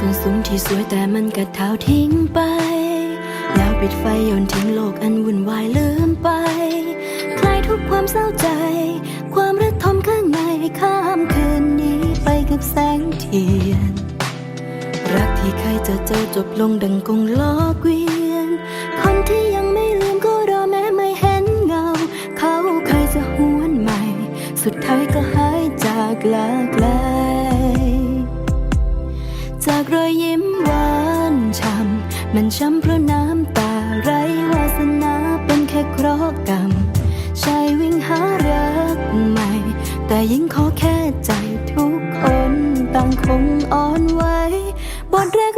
ส่วนสูงที่สวยแต่มันกัดเท้าทิ้งไป แล้วปิดไฟโยนทิ้งโลกอันวุ่นวายลืมไป คลายทุกความเศร้าใจ ความระทมข้างในข้ามคืนนี้ไปกับแสงเทียน รักที่เคยจะเจอจบลงดังกงล้อเกวียน คนที่ยังไม่ลืมก็รอแม้ไม่เห็นเงา เขาเคยจะหวนใหม่ สุดท้ายก็หายจากลา มันช้ำเพราะน้ำตาไรวาสนาเป็นแค่เคราะห์กรรมชายวิ่งหารักใหม่ แต่ยิ่งขอแค่ใจทุกคนต่างคงอ่อนไหวบทแรกเรก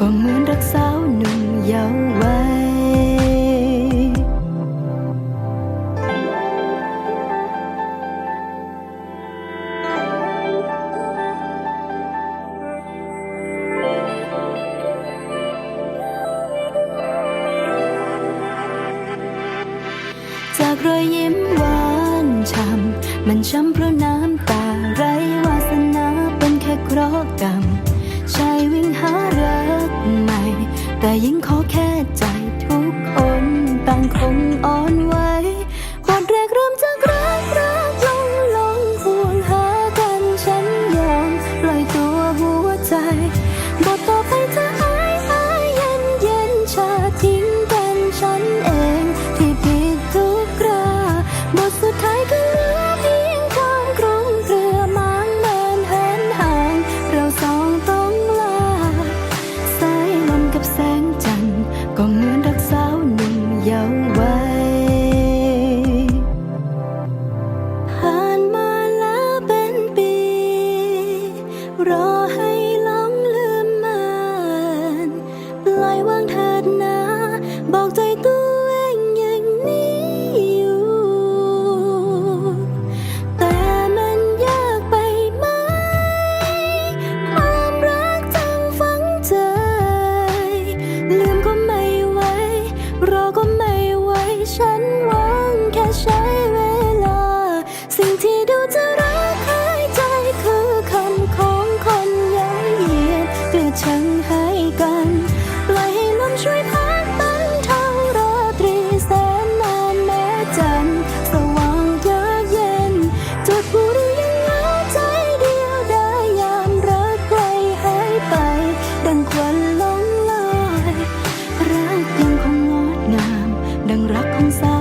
ก็เหมือนรักสาวหนุ่มเยาว์วัยจากรอยยิ้มหวานช่ำมันช้ำเพราะน้ำตาไรวาสนาเป็นแค่เคราะห์กรรม แต่ยิ่งค ลอยวางเถิดนะ บอกใจตัวเองอย่างนี้อยู่ แต่มันยากไปไหม ความรักจังฝังใจ ลืมก็ไม่ไหวรอก็ไม่ไหวฉันว่า ดังรักของสา